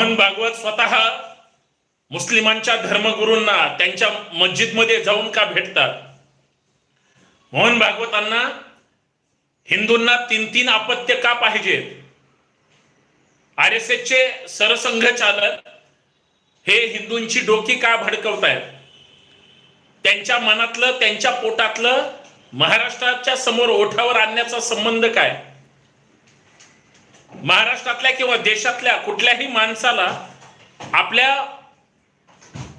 मोहन भागवत स्वतः मुस्लिमांच्या धर्मगुरूंना त्यांच्या मस्जिदमध्ये जाऊन का भेटतात? मोहन भागवतांना हिंदूंना तीन तीन अपत्य का पाहिजेत? आर एस चे सरसंघचालक हे हिंदूंची डोकी का भडकवतायत? त्यांच्या मनातलं त्यांच्या पोटातलं महाराष्ट्राच्या समोर ओठावर आणण्याचा संबंध काय? महाराष्ट्रातल्या किंवा देशातल्या कुठल्याही माणसाला आपल्या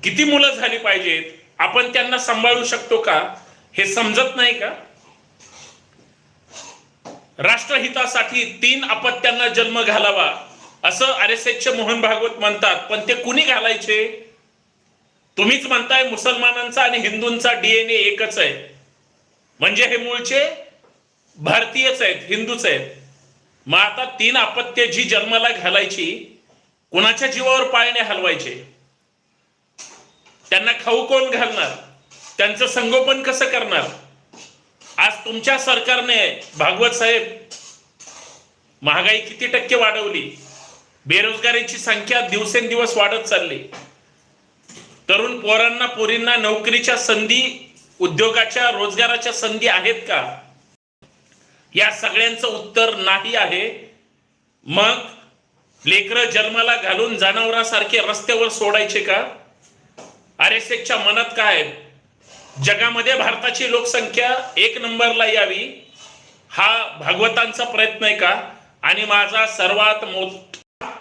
किती मुलं झाली पाहिजेत आपण त्यांना सांभाळू शकतो का हे समजत नाही का? राष्ट्रहितासाठी तीन अपत्यांना जन्म घालावा असं आर एस चे मोहन भागवत म्हणतात पण ते कुणी घालायचे? तुम्हीच म्हणताय मुसलमानांचा आणि हिंदूंचा डीएनए एकच आहे. म्हणजे हे मूळचे भारतीयच आहेत हिंदूच आहेत. मग आता तीन अपत्य जी जन्माला घालायची कुणाच्या जीवावर पाळणे हलवायचे? त्यांना खाऊ कोण घालणार? त्यांचं संगोपन कसं करणार? आज तुमच्या सरकारने भागवत साहेब महागाई किती टक्के वाढवली? बेरोजगारीची संख्या दिवसेंदिवस वाढत चालली. तरुण पोरांना पोरींना नोकरीच्या संधी उद्योगाच्या रोजगाराच्या संधी आहेत का? या सगळ्यांचं उत्तर नाही आहे. मग लेकरं जन्माला घालून जनावरांसारखे रस्त्यावर सोडायचे का? आर एस एसच्या मनात काय? आहे? जगामध्ये भारताची लोकसंख्या एक नंबरला यावी हा भागवतांचा प्रयत्न आहे का? आणि माझा सर्वात मोठा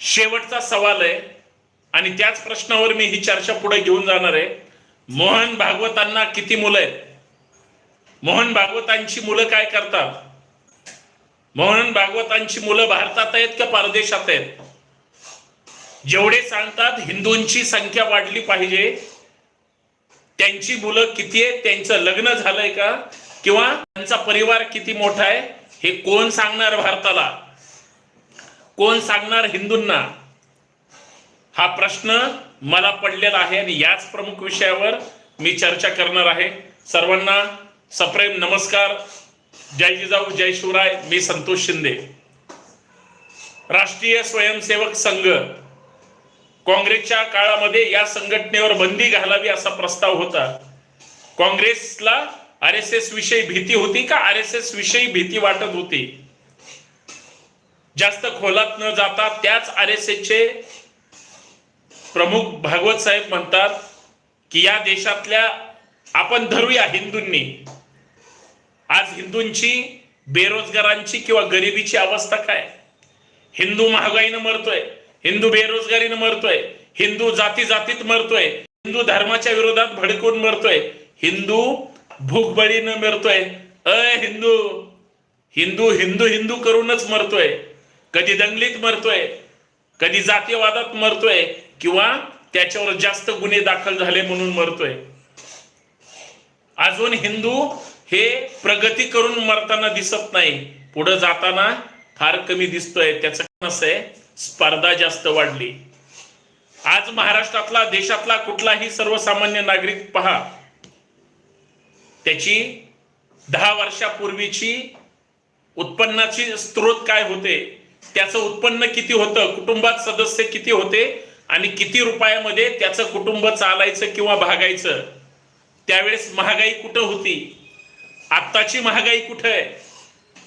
शेवटचा सवाल आहे. आणि त्याच प्रश्नावर मी ही चर्चा पुढे घेऊन जाणार आहे. मोहन भागवतांना किती मुलं आहेत? मोहन भागवतांची मुलं काय करतात? मोहन भागवतांची मुलं भारतात आहेत का परदेशात आहेत? जेवढे सांगतात हिंदूंची संख्या वाढली पाहिजे. त्यांची मुलं किती आहेत? त्यांचं लग्न झालंय का? किंवा त्यांचा परिवार किती मोठा आहे? हे कोण सांगणार भारताला? कोण सांगणार हिंदूंना? हा प्रश्न मला पडलेला आहे आणि याच प्रमुख विषयावर मी चर्चा करणार आहे. सर्वांना सप्रेम नमस्कार. जय जिजाऊ जय शिवराय मी संतोष शिंदे. राष्ट्रीय स्वयंसेवक संघ काँग्रेसच्या काळामध्ये या संघटनेवर बंदी घालावी असा प्रस्ताव होता. काँग्रेसला आर एस एस विषयी भीती होती का? आर एस एस विषयी भीती वाटत होती? जास्त खोलात न जाता त्याच आर एस चे प्रमुख भागवत साहेब म्हणतात की या देशातल्या आपण धरूया हिंदूंनी. आज हिंदूंची बेरोजगारांची किंवा गरिबीची अवस्था काय? हिंदू महागाईनं मरतोय हिंदू बेरोजगारीनं मरतोय हिंदू जाती जातीत मरतोय हिंदू धर्माच्या विरोधात भडकून मरतोय हिंदू भूकबळीनं मरतोय. अय हिंदू हिंदू हिंदू हिंदू करूनच मरतोय. कधी दंगलीत मरतोय कधी जातीयवादात मरतोय किंवा त्याच्यावर जास्त गुन्हे दाखल झाले म्हणून मरतोय. अजून हिंदू हे प्रगती करून मरताना दिसत नाही. पुढे जाताना फार कमी दिसतोय. त्याचं कारण असं आहे? स्पर्धा जास्त वाढली. आज महाराष्ट्रातला देशातला कुठलाही सर्वसामान्य नागरिक पहा. त्याची दहा वर्षापूर्वीची उत्पन्नाची स्त्रोत काय होते? त्याचं उत्पन्न किती होतं? कुटुंबात सदस्य किती होते? आणि किती रुपयामध्ये त्याचं कुटुंब चालायचं किंवा भागायचं? त्यावेळेस महागाई कुठं होती? आत्ताची महागाई कुठं आहे?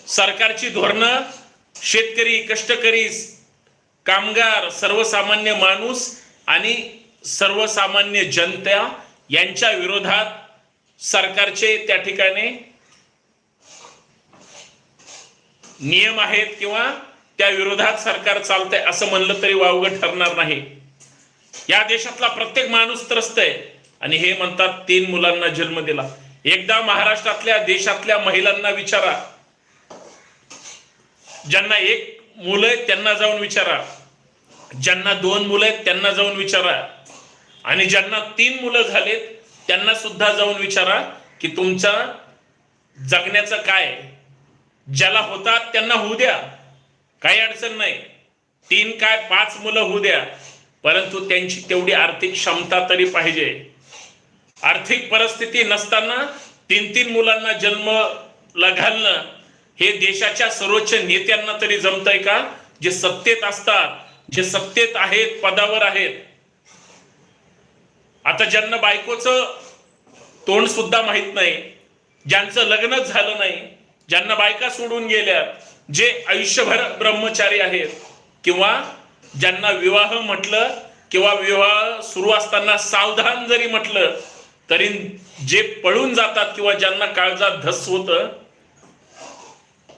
सरकारची धोरणं शेतकरी कष्टकरी कामगार सर्वसामान्य माणूस आणि सर्वसामान्य जनता यांच्या विरोधात सरकारचे त्या ठिकाणी नियम आहेत किंवा त्या विरोधात सरकार चालतंय असं म्हणलं तरी वावगं ठरणार नाही. या देशातला प्रत्येक माणूस त्रस्त आहे. आणि हे म्हणतात तीन मुलांना जन्म दिला. एकदा महाराष्ट्रातल्या देशातल्या महिलांना विचारा. ज्यांना एक मुलं आहेत त्यांना जाऊन विचारा. ज्यांना दोन मुलं आहेत त्यांना जाऊन विचारा. आणि ज्यांना तीन मुलं झालेत त्यांना सुद्धा जाऊन विचारा की तुमचा जगण्याचं काय ज्याला होतात त्यांना होऊ द्या. काही अडचण नाही. तीन काय पाच मुलं होऊ द्या. परंतु त्यांची तेवढी आर्थिक क्षमता तरी पाहिजे. आर्थिक परिस्थिती नसताना तीन तीन मुलांना जन्मला घालणं हे देशाच्या सर्वोच्च नेत्यांना तरी जमतंय का? जे सत्तेत असतात जे सत्तेत आहेत पदावर आहेत. आता ज्यांना बायकोचं तोंड सुद्धा माहीत नाही ज्यांचं लग्नच झालं नाही ज्यांना बायका सोडून गेल्या जे आयुष्यभर ब्रह्मचारी आहेत किंवा ज्यांना विवाह म्हटलं किंवा विवाह सुरू असताना सावधान जरी म्हटलं तरी जे पळून जातात किंवा ज्यांना काळजात धस होत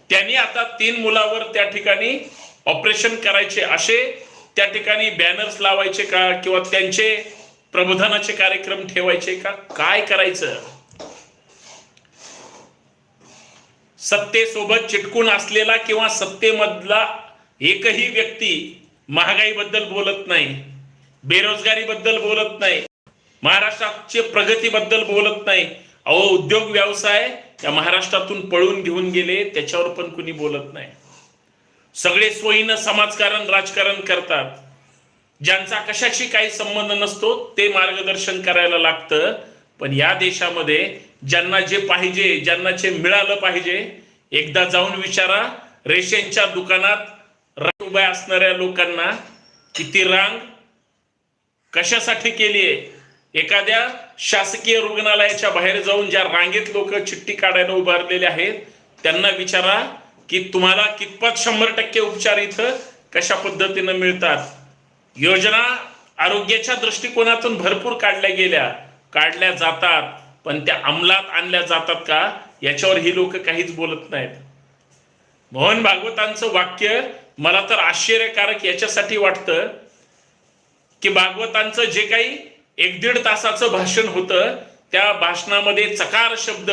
त्यांनी आता तीन मुलावर त्या ठिकाणी ऑपरेशन करायचे असे त्या ठिकाणी बॅनर्स लावायचे का किंवा त्यांचे प्रबोधनाचे कार्यक्रम ठेवायचे का काय करायचं? सत्तेसोबत चिटकून असलेला किंवा सत्तेमधला एकही व्यक्ती महागाईबद्दल बोलत नाही बेरोजगारीबद्दल बोलत नाही महाराष्ट्राचे प्रगतीबद्दल बोलत नाही. अहो उद्योग व्यवसाय या महाराष्ट्रातून पळून घेऊन गेले त्याच्यावर पण कुणी बोलत नाही. सगळे सोयीनं समाजकारण राजकारण करतात. ज्यांचा कशाशी काही संबंध नसतो ते मार्गदर्शन करायला लागतं. पण या देशामध्ये ज्यांना जे पाहिजे ज्यांना जे मिळालं पाहिजे एकदा जाऊन विचारा रेशनच्या दुकानात उभ्या असणाऱ्या लोकांना किती रांग कशासाठी केली आहे एखाद्या शासकीय रुग्णालयाच्या बाहेर जाऊन ज्या रांगेत लोक चिठ्ठी काढायला उभारलेले आहेत त्यांना विचारा की तुम्हाला कितपत शंभर टक्के उपचार इथं कशा पद्धतीनं मिळतात. योजना आरोग्याच्या दृष्टिकोनातून भरपूर काढल्या गेल्या. काढल्या जातात पण त्या अंमलात आणल्या जातात का? याच्यावर ही लोक काहीच बोलत नाहीत. मोहन भागवतांचं वाक्य मला तर आश्चर्यकारक याच्यासाठी वाटतं की भागवतांचं जे काही एक दीड तासाचं भाषण होतं. त्या भाषणामध्ये चकार शब्द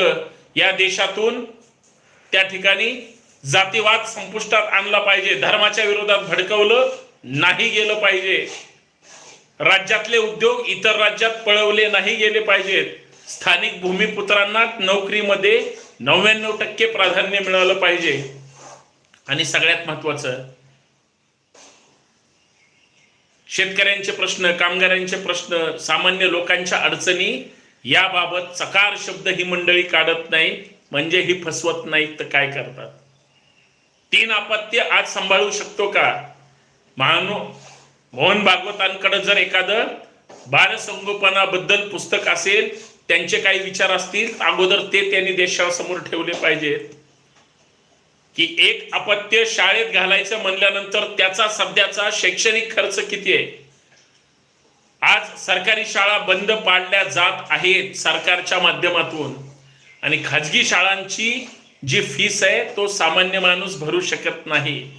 या देशातून त्या ठिकाणी जातीवाद संपुष्टात आणला पाहिजे. धर्माच्या विरोधात भडकवलं नाही गेलं पाहिजे. राज्यातले उद्योग इतर राज्यात पळवले नाही गेले पाहिजेत. स्थानिक भूमिपुत्रांना नोकरीमध्ये नव्याण्णव टक्के प्राधान्य मिळालं पाहिजे. आणि सगळ्यात महत्वाचं शेतकऱ्यांचे प्रश्न कामगारांचे प्रश्न सामान्य लोकांच्या अडचणी याबाबत चकार शब्द ही मंडळी काढत नाही म्हणजे ही फसवत नाहीत तर काय करतात? तीन आपत्ती आज सांभाळू शकतो का? महानो मोहन भागवतांकडे जर एखादं बालसंगोपनाबद्दल पुस्तक असेल त्यांचे काही विचार असतील अगोदर ते त्यांनी देशासमोर ठेवले पाहिजेत. की एक अपत्य शाळेत घालायचं म्हणल्यानंतर त्याचा सध्याचा शैक्षणिक खर्च किती आहे? आज सरकारी शाळा बंद पाडल्या जात आहेत सरकारच्या माध्यमातून. आणि खाजगी शाळांची जी फीस आहे तो सामान्य माणूस भरू शकत नाही.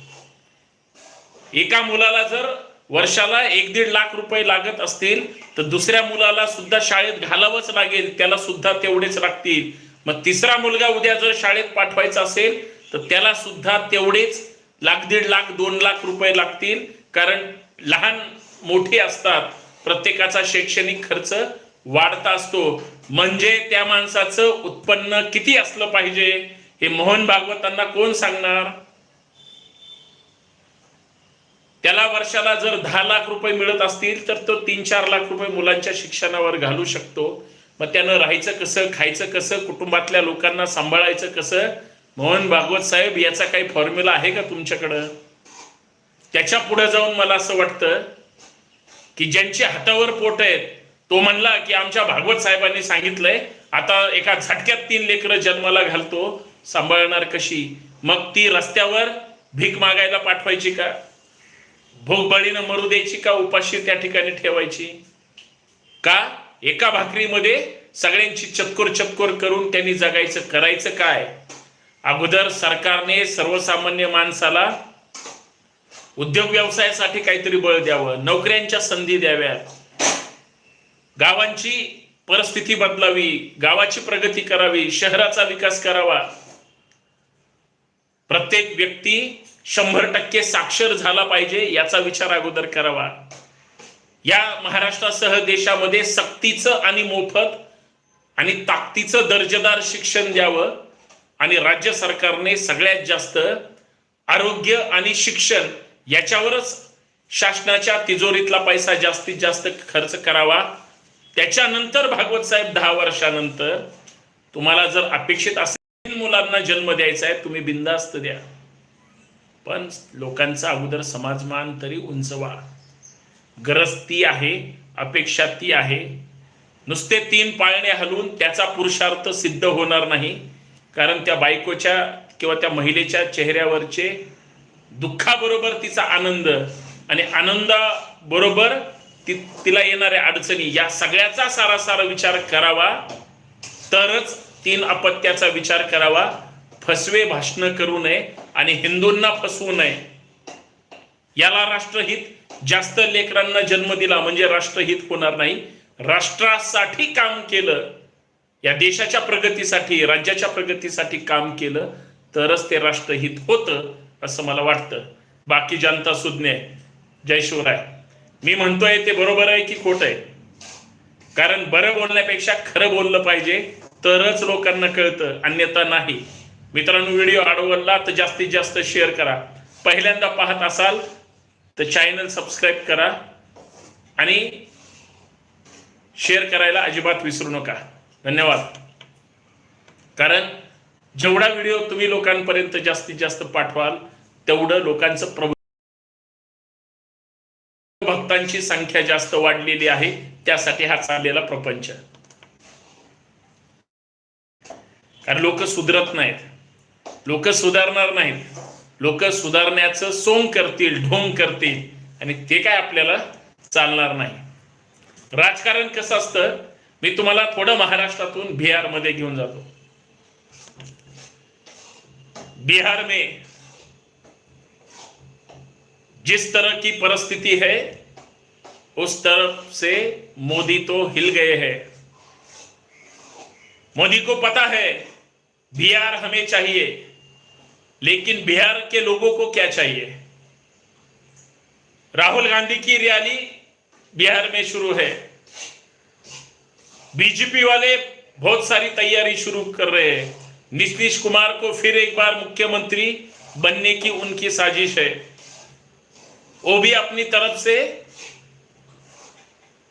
एका मुलाला जर वर्षाला एक दीड लाख रुपये लागत असतील तर दुसऱ्या मुलाला सुद्धा शाळेत घालावंच लागेल त्याला सुद्धा तेवढेच लागतील. मग तिसरा मुलगा उद्या जर शाळेत पाठवायचा असेल तर त्याला सुद्धा तेवढेच लाख दीड लाख दोन लाख रुपये लागतील. कारण लहान मोठे असतात प्रत्येकाचा शैक्षणिक खर्च वाढता असतो. म्हणजे त्या माणसाचं उत्पन्न किती असलं पाहिजे? हे मोहन भागवतांना कोण सांगणार? त्याला वर्षाला जर दहा लाख रुपये मिळत असतील तर तो तीन चार लाख रुपये मुलांच्या शिक्षणावर घालू शकतो. मग त्यानं राहायचं कसं खायचं कसं कुटुंबातल्या लोकांना सांभाळायचं कसं मोहन भागवत साहेब याचा काही फॉर्म्युला आहे का तुमच्याकडं? त्याच्या पुढे जाऊन मला असं वाटतं की ज्यांची हातावर पोट आहेत तो म्हणला की आमच्या भागवत साहेबांनी सांगितलंय आता एका झटक्यात तीन लेकरं जन्माला घालतो सांभाळणार कशी? मग ती रस्त्यावर भीक मागायला पाठवायची का? भोगबळीनं मरू द्यायची का? उपाशी त्या ठिकाणी ठेवायची? का? एका भाकरीमध्ये सगळ्यांची चतकोर चतकोर करून त्यांनी जगायचं करायचं काय? अगोदर सरकारने सर्वसामान्य माणसाला उद्योग व्यवसायासाठी काहीतरी बळ द्यावं नोकऱ्यांच्या संधी द्याव्यात. गावांची परिस्थिती बदलावी गावाची प्रगती करावी शहराचा विकास करावा. प्रत्येक व्यक्ती शंभर टक्के साक्षर झाला पाहिजे याचा विचार अगोदर करावा. या महाराष्ट्रासह देशामध्ये सक्तीचं आणि मोफत आणि ताकदीचं दर्जेदार शिक्षण द्यावं. आणि राज्य सरकारने सगळ्यात जास्त आरोग्य आणि शिक्षण याच्यावरच शासनाच्या तिजोरीतला पैसा जास्तीत जास्त खर्च करावा. त्याच्यानंतर भागवत साहेब दहा वर्षानंतर तुम्हाला जर अपेक्षित असेल मुलांना जन्म द्यायचा आहे तुम्ही बिंदास्त द्या. पण लोकांचा अगोदर समाजमान तरी उंचवा. गरज ती आहे अपेक्षा ती आहे. नुसते तीन पाळणे हलवून त्याचा पुरुषार्थ सिद्ध होणार नाही. कारण त्या बायकोच्या किंवा त्या महिलेच्या चेहऱ्यावरचे दुःखाबरोबर तिचा आनंद आणि आनंदाबरोबर ती तिला येणाऱ्या अडचणी या सगळ्याचा सारा सारा विचार करावा. तरच तीन अपत्याचा विचार करावा. फसवे भाषण करू नये आणि हिंदूंना फसवू नये. याला राष्ट्रहित जास्त लेकरांना जन्म दिला म्हणजे राष्ट्रहित होणार नाही. राष्ट्रासाठी काम केलं. या देशाच्या प्रगतीसाठी राज्याच्या प्रगतीसाठी काम केलं तरच ते राष्ट्रहित होतं असं मला वाटतं. बाकी जनता सुज्ञ आहे. जय शिवराय. मी म्हणतोय ते बरोबर आहे की खोट आहे? कारण बरं बोलण्यापेक्षा खरं बोललं पाहिजे तरच लोकांना कळतं अन्यथा नाही. मित्रांनो व्हिडिओ आवडला तर जास्तीत जास्त शेअर करा. पहिल्यांदा पाहत असाल तर चॅनल सबस्क्राईब करा आणि शेअर करायला अजिबात विसरू नका. धन्यवाद. कारण जेवढा व्हिडिओ तुम्ही लोकांपर्यंत जास्तीत जास्त पाठवाल तेवढं लोकांचं प्रभू भक्तांची संख्या जास्त वाढलेली आहे. त्यासाठी हा चाललेला प्रपंच. कारण लोक सुधरत नाहीत. लोक सुधारणार नाहीत. लोक सुधारण्याचं सोंग करतील ढोंग करतील आणि ते काय आपल्याला चालणार नाही. राजकारण कसं असतं? मी तुम्हाला थोडं महाराष्ट्रातून बिहार मध्ये घेऊन जातो. बिहार में जिस तरह की परिस्थिति है, उस तरफ़ से मोदी तो हिल गए हैं। मोदी को पता है, बिहार हमें चाहिए, लेकिन बिहार के लोगों को क्या चाहिए? राहुल गांधी की रैली बिहार में शुरू है। बीजेपी वाले बहुत सारी तैयारी शुरू कर रहे हैं। नीतीश कुमार को फिर एक बार मुख्यमंत्री बनने की उनकी साजिश है। वो भी अपनी तरफ़ से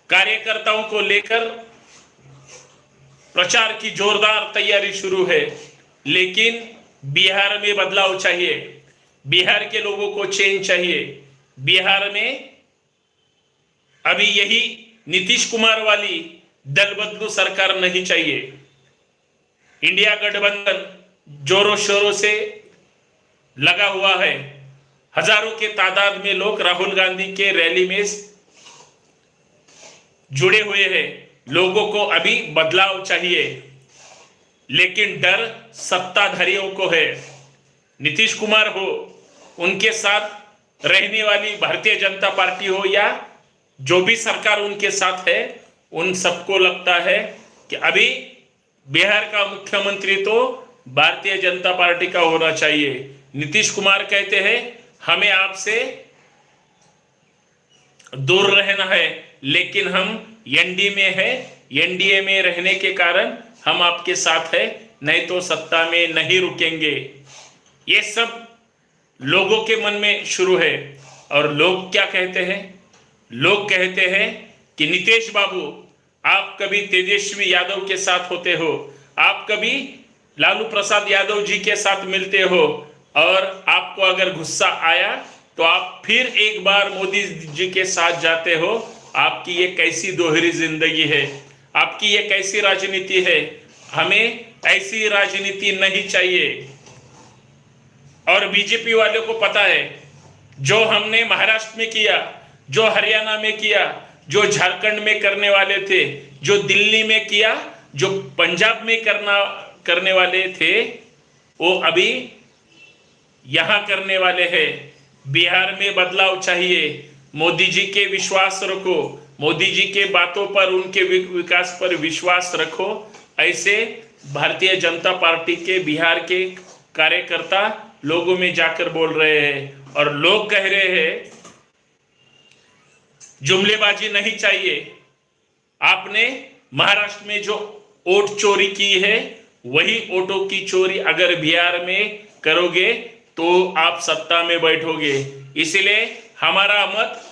कार्यकर्ताओं को लेकर प्रचार की जोरदार तैयारी शुरू है। लेकिन बिहार में बदलाव चाहिए। बिहार के लोगों को चेंज चाहिए। बिहार में अभी यही नीतीश कुमार वाली दल बदलू सरकार नहीं चाहिए। इंडिया गठबंधन जोरों शोरों से लगा हुआ है। हज़ारों के तादाद में लोग राहुल गांधी के रैली में जुड़े हुए हैं। लोगों को अभी बदलाव चाहिए, लेकिन डर सत्ताधारियों को है। नीतीश कुमार हो, उनके साथ रहने वाली भारतीय जनता पार्टी हो या जो भी सरकार उनके साथ है उन सबको लगता है कि अभी बिहार का मुख्यमंत्री तो भारतीय जनता पार्टी का होना चाहिए। नीतीश कुमार कहते हैं, हमें आपसे दूर रहना है, लेकिन हम एनडी में है। एनडीए में रहने के कारण हम आपके साथ है, नहीं तो सत्ता में नहीं रुकेंगे। ये सब लोगों के मन में शुरू है। और लोग क्या कहते हैं? लोग कहते हैं कि नितेश बाबू, आप कभी तेजस्वी यादव के साथ होते हो? आप कभी लालू प्रसाद यादव जी के साथ मिलते हो? और आपको अगर गुस्सा आया तो आप फिर एक बार मोदी जी के साथ जाते हो? आपकी ये कैसी दोहरी ज़िंदगी है? आपकी ये कैसी राजनीति है? हमें ऐसी राजनीति नहीं चाहिए। और बीजेपी वालों को पता है, जो हमने महाराष्ट्र में किया, जो हरियाणा में किया जो झारखंड में करने वाले थे, जो दिल्ली में किया, जो पंजाब में करना, करने वाले थे, वो अभी यहाँ करने वाले हैं। बिहार में बदलाव चाहिए। मोदी जी के विश्वास रखो। मोदी जी के बातों पर, उनके विकास पर विश्वास रखो। ऐसे भारतीय जनता पार्टी के, बिहार के कार्यकर्ता लोगों में जाकर बोल रहे हैं और लोग कह रहे हैं जुमलेबाजी नहीं चाहिए। आपने महाराष्ट्र में जो वोट चोरी की है, वही वोटों की चोरी अगर बिहार में करोगे तो आप सत्ता में बैठोगे। इसलिए हमारा मत,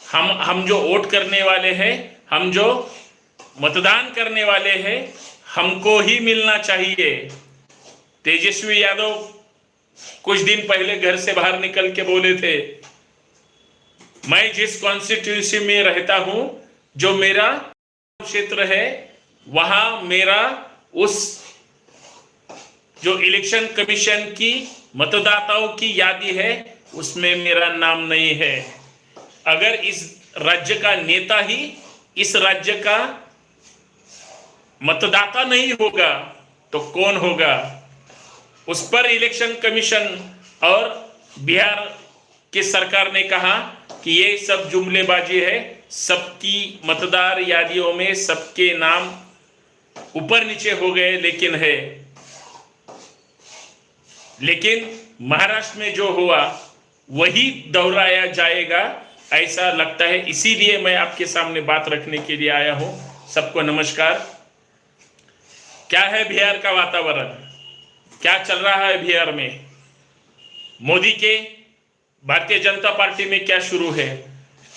हम हम जो वोट करने वाले हैं, हम जो मतदान करने वाले हैं, हमको ही मिलना चाहिए। तेजस्वी यादव कुछ दिन पहले घर से बाहर निकल के बोले थे मैं जिस कॉन्स्टिट्यूंसी में रहता हूँ, जो मेरा क्षेत्र है, वहाँ मेरा उस जो इलेक्शन कमीशन की मतदाताओं की यादी है, उसमें मेरा नाम नहीं है। अगर इस राज्य का नेता ही इस राज्य का मतदाता नहीं होगा तो कौन होगा? उस पर इलेक्शन कमीशन और बिहार की सरकार ने कहा कि ये सब जुमलेबाजी है, सबकी मतदार यादियों में सबके नाम ऊपर नीचे हो गए, लेकिन है। लेकिन महाराष्ट्र में जो हुआ, वही दोहराया जाएगा, ऐसा लगता है। इसीलिए मैं आपके सामने बात रखने के लिए आया हूँ। सबको नमस्कार। क्या है बिहार का वातावरण? क्या चल रहा है बिहार में? मोदी के भारतीय जनता पार्टी में क्या शुरू है?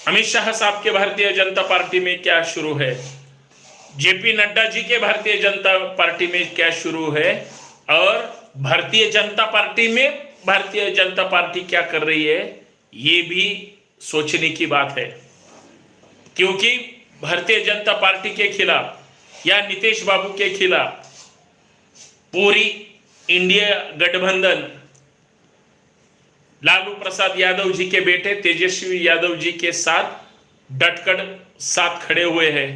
अमित शाह साहब के भारतीय जनता पार्टी में क्या शुरू है? जेपी नड्डा जी के भारतीय जनता पार्टी में क्या शुरू है? और भारतीय जनता पार्टी में भारतीय जनता पार्टी क्या कर रही है? ये भी सोचने की बात है। क्योंकि भारतीय जनता पार्टी के खिलाफ या नीतीश बाबू के खिलाफ पूरी इंडिया गठबंधन लालू प्रसाद यादव जी के बेटे तेजस्वी यादव जी के साथ डटकर साथ खड़े हुए हैं।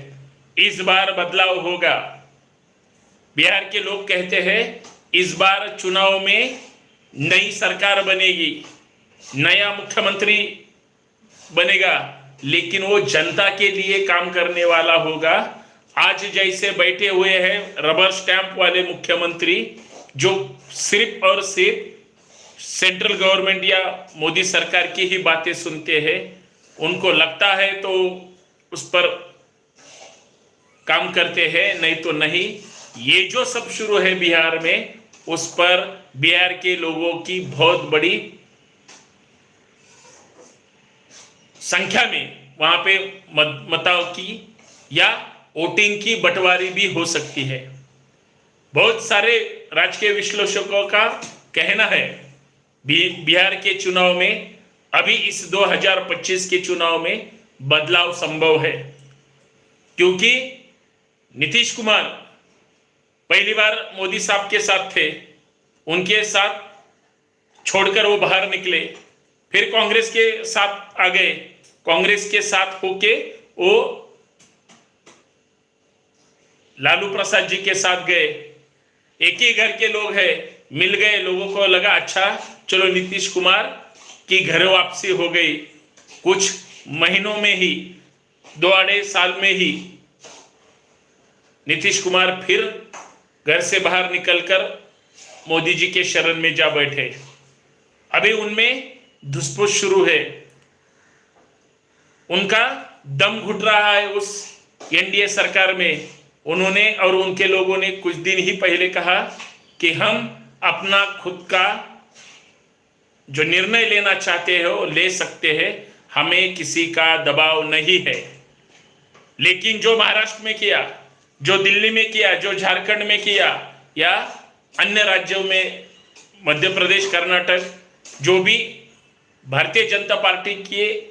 इस बार बदलाव होगा। बिहार के लोग कहते हैं, इस बार चुनाव में नई सरकार बनेगी, नया मुख्यमंत्री बनेगा, लेकिन वो जनता के लिए काम करने वाला होगा। आज जैसे बैठे हुए हैं रबर स्टैंप वाले मुख्यमंत्री, जो सिर्फ़ और सिर्फ़ सेंट्रल गवर्नमेंट या मोदी सरकार की ही बातें सुनते हैं। उनको लगता है तो उस पर काम करते हैं नहीं तो नहीं। ये जो सब शुरू है बिहार में उस पर बिहार के लोगों की बहुत बड़ी संख्या में वहाँ पे मत, की या वोटिंग की बंटवारी भी हो सकती है। बहुत सारे राजकीय विश्लेषकों का कहना है बिहार के चुनाव में, अभी इस 2025 के चुनाव में बदलाव संभव है। क्योंकि नीतीश कुमार पहली बार मोदी साहब के साथ थे, उनके साथ छोड़कर वो बाहर निकले, फिर कांग्रेस के साथ आ गए, कांग्रेस के साथ होके वो लालू प्रसाद जी के साथ गए। एक ही घर के लोग हैं, मिल गए, लोगों को लगा अच्छा चलो नीतीश कुमार की घर वापसी हो गई। कुछ महीनों में ही, दो आधे साल में ही, नीतीश कुमार फिर घर से बाहर निकलकर मोदी जी के शरण में जा बैठे। अभी उनमें धुसफुस शुरू है। उनका दम घुट रहा है उस एनडीए सरकार में। उन्होंने और उनके लोगों ने कुछ दिन ही पहले कहा कि हम अपना खुद का जो निर्णय लेना चाहते हो, ले सकते हैं। हमें किसी का दबाव नहीं है। लेकिन जो महाराष्ट्र में किया, जो दिल्ली में किया, जो झारखंड में किया, या अन्य राज्यों में, मध्य प्रदेश, कर्नाटक, जो भी भारतीय जनता पार्टी के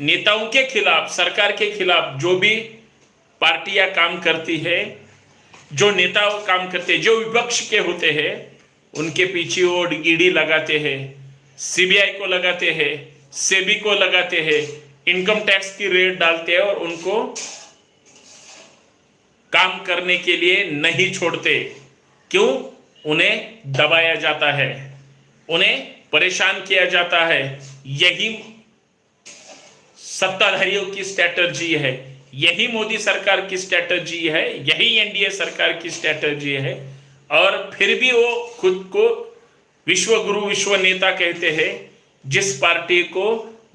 नेताओं के खिलाफ, सरकार के खिलाफ जो भी पार्टियाँ काम करती है, जो नेता काम करते हैं, जो विपक्ष के होते हैं, उनके पीछे वो ईडी लगाते हैं। सीबीआई को लगाते हैं सेबी को लगाते हैं इनकम टैक्स की रेट डालते हैं और उनको काम करने के लिए नहीं छोड़ते। क्यों? उन्हें दबाया जाता है, उन्हें परेशान किया जाता है। यही सत्ताधारियों की स्ट्रैटेजी है, यही मोदी सरकार की स्ट्रैटेजी है, यही एनडीए सरकार की स्ट्रैटेजी है और फिर भी वो खुद को विश्व गुरु विश्व नेता कहते हैं, जिस पार्टी को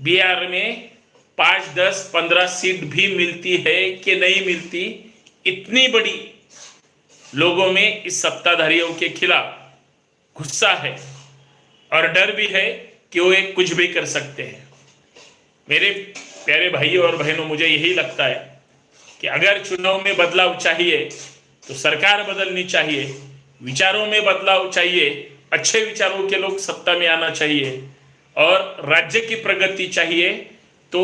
बिहार में पाँच, दस, पंद्रह सीट भी मिलती है कि नहीं मिलती, इतनी बड़ी लोगों में इस सत्ताधारियों के खिलाफ गुस्सा है और डर भी है कि वो एक कुछ भी कर सकते हैं। मेरे प्यारे भाइयों और बहनों, मुझे यही लगता है कि अगर चुनाव में बदलाव चाहिए तो सरकार बदलनी चाहिए, विचारों में बदलाव चाहिए अच्छे विचारों के लोग सत्ता में आना चाहिए और राज्य की प्रगति चाहिए तो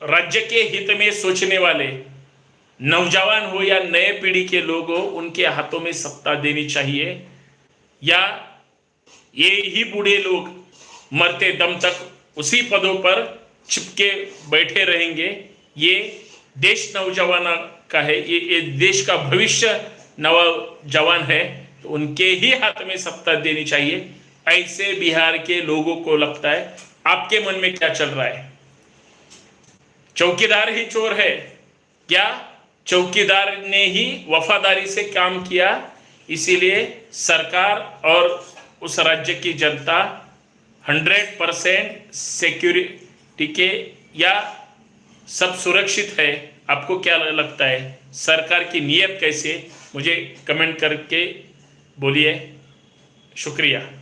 राज्य के हित में सोचने वाले नौजवान हो या नए पीढ़ी के लोग हो उनके हाथों में सत्ता देनी चाहिए। या ये ही बूढ़े लोग मरते दम तक उसी पदों पर चिपके बैठे रहेंगे ये देश नौजवान का है ये, ये देश का भविष्य नौजवान है। तो उनके ही हाथ में सत्ता देनी चाहिए। ऐसे बिहार के लोगों को लगता है, आपके मन में क्या चल रहा है? चौकीदार ही चोर है। क्या चौकीदार ने ही वफादारी से काम किया? इसीलिए सरकार और उस राज्य की जनता हंड्रेड परसेंट सिक्योरिटी के या सब सुरक्षित है। आपको क्या लगता है? सरकार की नीयत कैसे मुझे कमेंट करके बोलिए शुक्रिया।